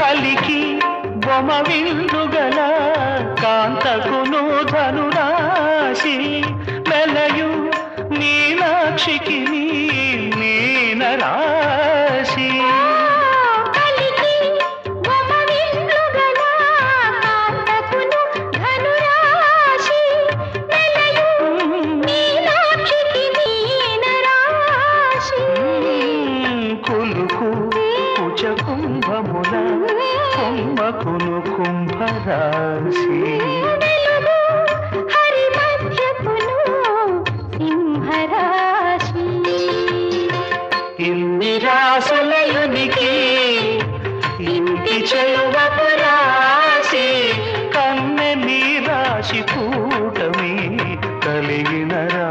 కలికి బొమ విందుగల కాంతకును ధనురాశి మెలయు నీలాక్షికి కుంభముల కుంభకును కుంభరాశి. ఇన్ని రాసులయునికి ఇంటి చెలువ రాశి కన్నె నీ రాశి కూటమి కలిగిన రా